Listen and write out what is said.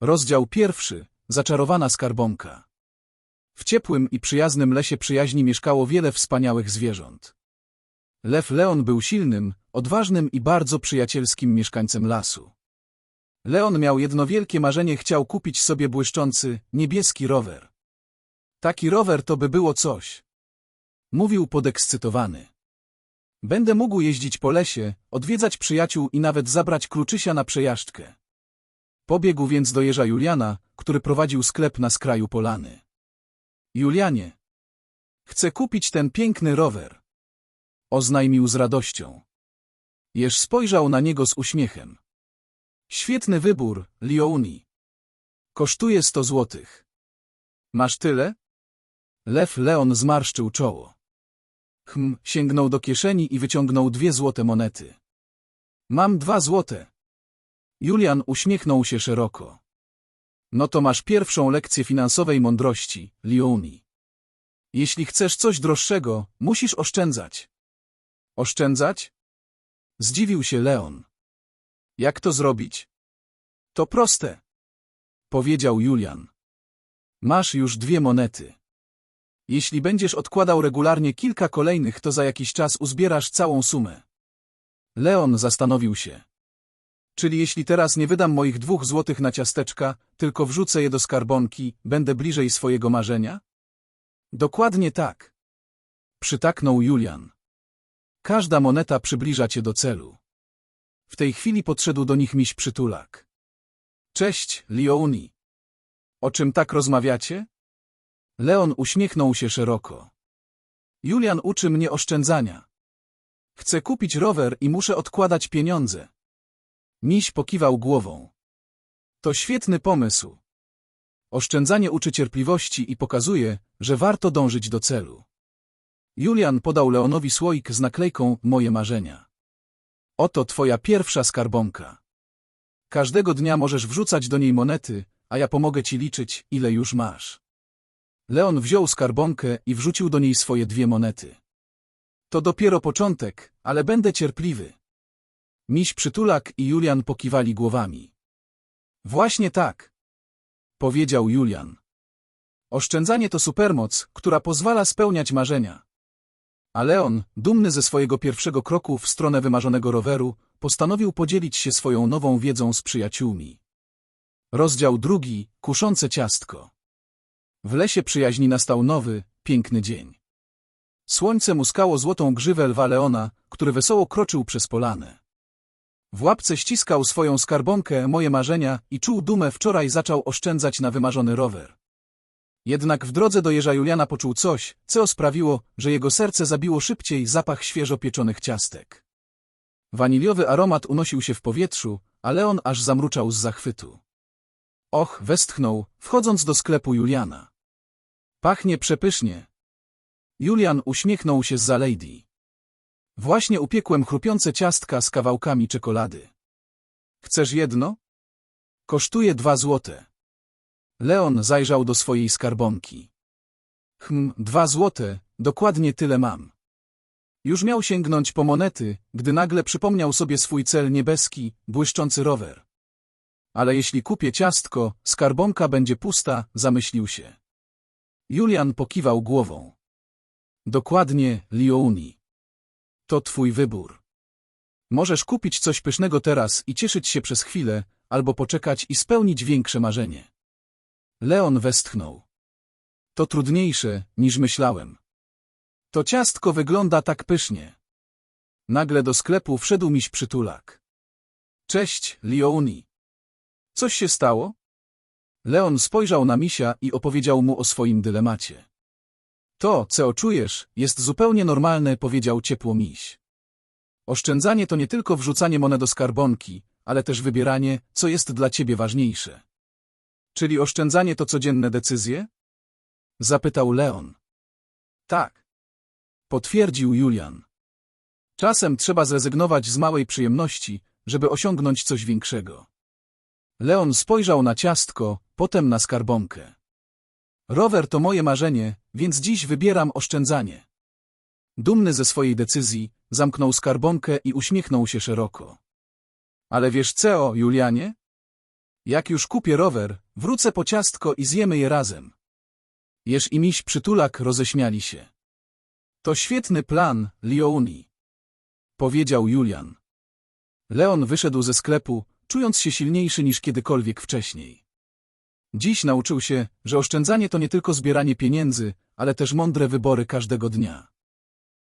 Rozdział pierwszy. Zaczarowana skarbonka. W ciepłym i przyjaznym lesie przyjaźni mieszkało wiele wspaniałych zwierząt. Lew Leon był silnym, odważnym i bardzo przyjacielskim mieszkańcem lasu. Leon miał jedno wielkie marzenie, chciał kupić sobie błyszczący, niebieski rower. Taki rower to by było coś. Mówił podekscytowany. Będę mógł jeździć po lesie, odwiedzać przyjaciół i nawet zabrać kluczysia na przejażdżkę. Pobiegł więc do jeża Juliana, który prowadził sklep na skraju polany. Julianie, chcę kupić ten piękny rower. Oznajmił z radością. Jeż spojrzał na niego z uśmiechem. Świetny wybór, Liouni. Kosztuje sto złotych. Masz tyle? Lew Leon zmarszczył czoło. Hm, sięgnął do kieszeni i wyciągnął dwie złote monety. Mam dwa złote. Julian uśmiechnął się szeroko. No to masz pierwszą lekcję finansowej mądrości, Liouni. Jeśli chcesz coś droższego, musisz oszczędzać. Oszczędzać? Zdziwił się Leon. Jak to zrobić? To proste. Powiedział Julian. Masz już dwie monety. Jeśli będziesz odkładał regularnie kilka kolejnych, to za jakiś czas uzbierasz całą sumę. Leon zastanowił się. Czyli jeśli teraz nie wydam moich dwóch złotych na ciasteczka, tylko wrzucę je do skarbonki, będę bliżej swojego marzenia? Dokładnie tak. Przytaknął Julian. Każda moneta przybliża cię do celu. W tej chwili podszedł do nich miś przytulak. Cześć, Liouni. O czym tak rozmawiacie? Leon uśmiechnął się szeroko. Julian uczy mnie oszczędzania. Chcę kupić rower i muszę odkładać pieniądze. Miś pokiwał głową. To świetny pomysł. Oszczędzanie uczy cierpliwości i pokazuje, że warto dążyć do celu. Julian podał Leonowi słoik z naklejką Moje marzenia. Oto twoja pierwsza skarbonka. Każdego dnia możesz wrzucać do niej monety, a ja pomogę ci liczyć, ile już masz. Leon wziął skarbonkę i wrzucił do niej swoje dwie monety. To dopiero początek, ale będę cierpliwy. Miś przytulak i Julian pokiwali głowami. Właśnie tak, powiedział Julian. Oszczędzanie to supermoc, która pozwala spełniać marzenia. A Leon, dumny ze swojego pierwszego kroku w stronę wymarzonego roweru, postanowił podzielić się swoją nową wiedzą z przyjaciółmi. Rozdział drugi, kuszące ciastko. W lesie przyjaźni nastał nowy, piękny dzień. Słońce muskało złotą grzywę lwa Leona, który wesoło kroczył przez polanę. W łapce ściskał swoją skarbonkę, moje marzenia i czuł dumę wczoraj zaczął oszczędzać na wymarzony rower. Jednak w drodze do jeża Juliana poczuł coś, co sprawiło, że jego serce zabiło szybciej zapach świeżo pieczonych ciastek. Waniliowy aromat unosił się w powietrzu, a Leon aż zamruczał z zachwytu. Och, westchnął, wchodząc do sklepu Juliana. Pachnie przepysznie. Julian uśmiechnął się z Lady. Właśnie upiekłem chrupiące ciastka z kawałkami czekolady. Chcesz jedno? Kosztuje dwa złote. Leon zajrzał do swojej skarbonki. Hm, dwa złote, dokładnie tyle mam. Już miał sięgnąć po monety, gdy nagle przypomniał sobie swój cel niebieski, błyszczący rower. Ale jeśli kupię ciastko, skarbonka będzie pusta, zamyślił się. Julian pokiwał głową. Dokładnie, Liouni. To twój wybór. Możesz kupić coś pysznego teraz i cieszyć się przez chwilę, albo poczekać i spełnić większe marzenie. Leon westchnął. To trudniejsze, niż myślałem. To ciastko wygląda tak pysznie. Nagle do sklepu wszedł miś przytulak. Cześć, Liouni. Coś się stało? Leon spojrzał na misia i opowiedział mu o swoim dylemacie. To, co czujesz, jest zupełnie normalne, powiedział ciepło miś. Oszczędzanie to nie tylko wrzucanie monet do skarbonki, ale też wybieranie, co jest dla ciebie ważniejsze. Czyli oszczędzanie to codzienne decyzje? Zapytał Leon. Tak. Potwierdził Julian. Czasem trzeba zrezygnować z małej przyjemności, żeby osiągnąć coś większego. Leon spojrzał na ciastko, potem na skarbonkę. Rower to moje marzenie, więc dziś wybieram oszczędzanie. Dumny ze swojej decyzji, zamknął skarbonkę i uśmiechnął się szeroko. Ale wiesz co, Julianie? Jak już kupię rower, wrócę po ciastko i zjemy je razem. Jesz i miś przytulak roześmiali się. To świetny plan, Leoni. Powiedział Julian. Leon wyszedł ze sklepu, czując się silniejszy niż kiedykolwiek wcześniej. Dziś nauczył się, że oszczędzanie to nie tylko zbieranie pieniędzy, ale też mądre wybory każdego dnia.